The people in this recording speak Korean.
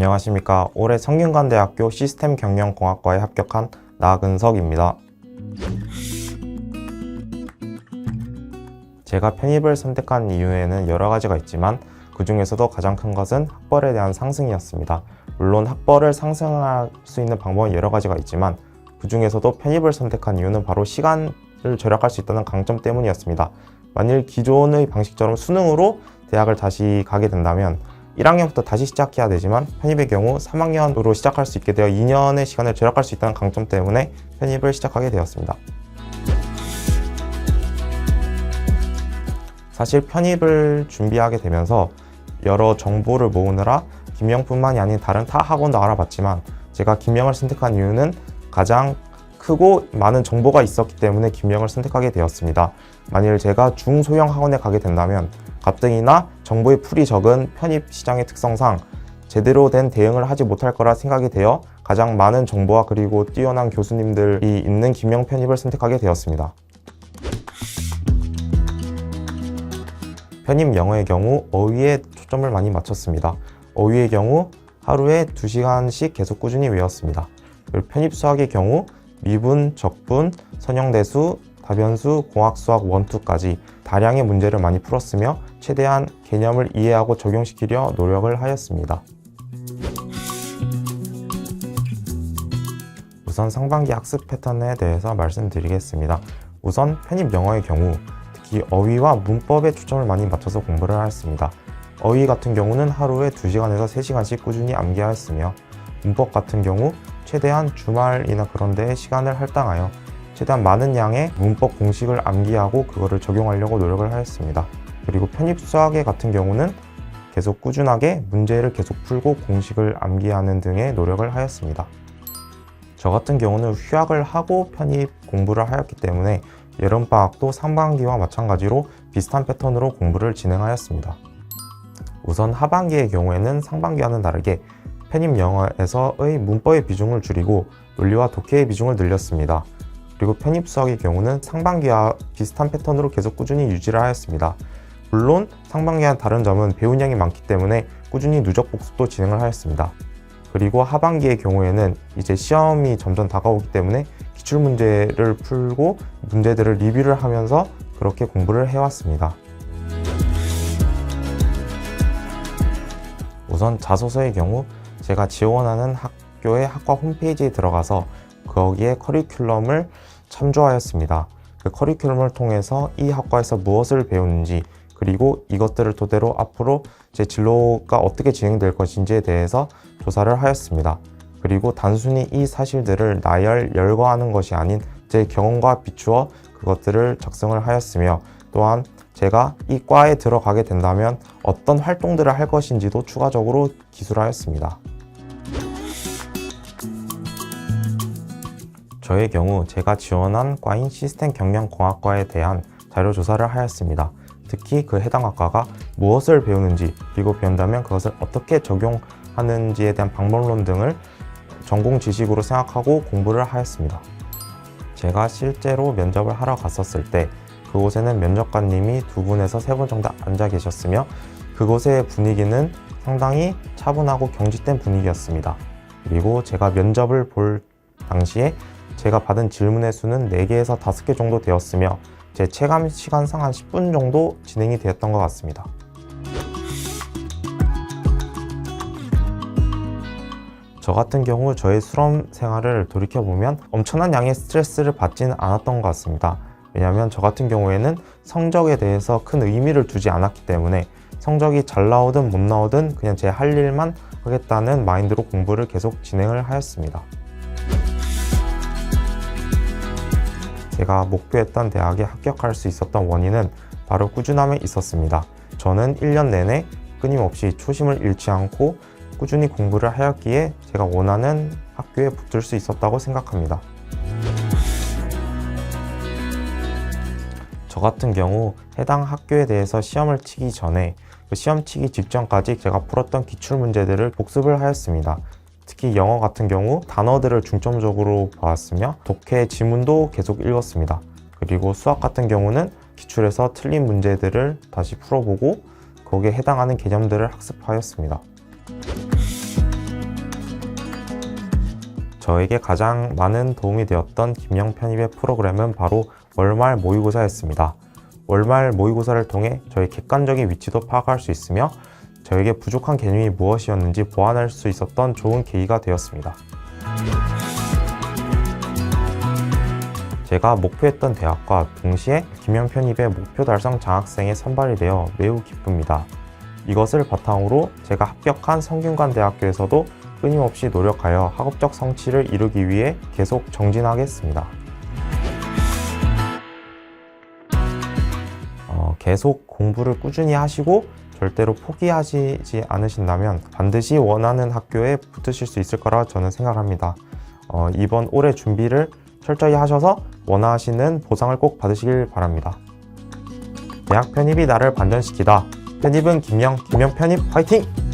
안녕하십니까. 올해 성균관대학교 시스템 경영공학과에 합격한 나근석입니다. 제가 편입을 선택한 이유에는 여러 가지가 있지만 그 중에서도 가장 큰 것은 학벌에 대한 상승이었습니다. 물론 학벌을 상승할 수 있는 방법은 여러 가지가 있지만 그 중에서도 편입을 선택한 이유는 바로 시간을 절약할 수 있다는 강점 때문이었습니다. 만일 기존의 방식처럼 수능으로 대학을 다시 가게 된다면 1학년부터 다시 시작해야 되지만 편입의 경우 3학년으로 시작할 수 있게 되어 2년의 시간을 절약할 수 있다는 강점 때문에 편입을 시작하게 되었습니다. 사실 편입을 준비하게 되면서 여러 정보를 모으느라 김영뿐만이 아닌 다른 타 학원도 알아봤지만 제가 김영을 선택한 이유는 가장 크고 많은 정보가 있었기 때문에 김영을 선택하게 되었습니다. 만일 제가 중소형 학원에 가게 된다면 가뜩이나 정보의 풀이 적은 편입 시장의 특성상 제대로 된 대응을 하지 못할 거라 생각이 되어 가장 많은 정보와 그리고 뛰어난 교수님들이 있는 김영 편입을 선택하게 되었습니다. 편입 영어의 경우 어휘에 초점을 많이 맞췄습니다. 어휘의 경우 하루에 2시간씩 계속 꾸준히 외웠습니다. 편입 수학의 경우 미분, 적분, 선형대수, 다변수, 공학수학 원투까지 다량의 문제를 많이 풀었으며 최대한 개념을 이해하고 적용시키려 노력을 하였습니다. 우선 상반기 학습 패턴에 대해서 말씀드리겠습니다. 우선 편입 영어의 경우 특히 어휘와 문법에 초점을 많이 맞춰서 공부를 하였습니다. 어휘 같은 경우는 하루에 2시간에서 3시간씩 꾸준히 암기하였으며 문법 같은 경우 최대한 주말이나 그런 데에 시간을 할당하여 최대한 많은 양의 문법 공식을 암기하고 그거를 적용하려고 노력을 하였습니다. 그리고 편입 수학의 같은 경우는 계속 꾸준하게 문제를 계속 풀고 공식을 암기하는 등의 노력을 하였습니다. 저 같은 경우는 휴학을 하고 편입 공부를 하였기 때문에 여름방학도 상반기와 마찬가지로 비슷한 패턴으로 공부를 진행하였습니다. 우선 하반기의 경우에는 상반기와는 다르게 편입 영어에서의 문법의 비중을 줄이고 논리와 독해의 비중을 늘렸습니다. 그리고 편입 수학의 경우는 상반기와 비슷한 패턴으로 계속 꾸준히 유지를 하였습니다. 물론 상반기와 다른 점은 배운 양이 많기 때문에 꾸준히 누적 복습도 진행을 하였습니다. 그리고 하반기의 경우에는 이제 시험이 점점 다가오기 때문에 기출 문제를 풀고 문제들을 리뷰를 하면서 그렇게 공부를 해왔습니다. 우선 자소서의 경우 제가 지원하는 학교의 학과 홈페이지에 들어가서 거기에 커리큘럼을 참조하였습니다. 그 커리큘럼을 통해서 이 학과에서 무엇을 배우는지 그리고 이것들을 토대로 앞으로 제 진로가 어떻게 진행될 것인지에 대해서 조사를 하였습니다. 그리고 단순히 이 사실들을 나열, 열거하는 것이 아닌 제 경험과 비추어 그것들을 작성을 하였으며 또한 제가 이 과에 들어가게 된다면 어떤 활동들을 할 것인지도 추가적으로 기술하였습니다. 저의 경우 제가 지원한 과인 시스템 경영공학과에 대한 자료 조사를 하였습니다. 특히 그 해당 학과가 무엇을 배우는지 그리고 배운다면 그것을 어떻게 적용하는지에 대한 방법론 등을 전공 지식으로 생각하고 공부를 하였습니다. 제가 실제로 면접을 하러 갔었을 때 그곳에는 면접관님이 두 분에서 세 분 정도 앉아 계셨으며 그곳의 분위기는 상당히 차분하고 경직된 분위기였습니다. 그리고 제가 면접을 볼 당시에 제가 받은 질문의 수는 4개에서 5개 정도 되었으며 제 체감 시간상 한 10분 정도 진행이 되었던 것 같습니다. 저 같은 경우 저의 수험 생활을 돌이켜보면 엄청난 양의 스트레스를 받지는 않았던 것 같습니다. 왜냐하면 저 같은 경우에는 성적에 대해서 큰 의미를 두지 않았기 때문에 성적이 잘 나오든 못 나오든 그냥 제 할 일만 하겠다는 마인드로 공부를 계속 진행을 하였습니다. 제가 목표했던 대학에 합격할 수 있었던 원인은 바로 꾸준함에 있었습니다. 저는 1년 내내 끊임없이 초심을 잃지 않고 꾸준히 공부를 하였기에 제가 원하는 학교에 붙을 수 있었다고 생각합니다. 저 같은 경우 해당 학교에 대해서 시험을 치기 전에 그 시험 치기 직전까지 제가 풀었던 기출 문제들을 복습을 하였습니다. 특히 영어 같은 경우 단어들을 중점적으로 보았으며 독해 지문도 계속 읽었습니다. 그리고 수학 같은 경우는 기출에서 틀린 문제들을 다시 풀어보고 거기에 해당하는 개념들을 학습하였습니다. 저에게 가장 많은 도움이 되었던 김영 편입의 프로그램은 바로 월말 모의고사였습니다. 월말 모의고사를 통해 저의 객관적인 위치도 파악할 수 있으며 저에게 부족한 개념이 무엇이었는지 보완할 수 있었던 좋은 계기가 되었습니다. 제가 목표했던 대학과 동시에 김영 편입의 목표 달성 장학생에 선발이 되어 매우 기쁩니다. 이것을 바탕으로 제가 합격한 성균관 대학교에서도 끊임없이 노력하여 학업적 성취를 이루기 위해 계속 정진하겠습니다. 어, 계속 공부를 꾸준히 하시고 절대로 포기하시지 않으신다면 반드시 원하는 학교에 붙으실 수 있을 거라 저는 생각합니다. 어, 이번 올해 준비를 철저히 하셔서 원하시는 보상을 꼭 받으시길 바랍니다. 대학 편입이 나를 반전시키다. 편입은 김영, 김영 편입 화이팅!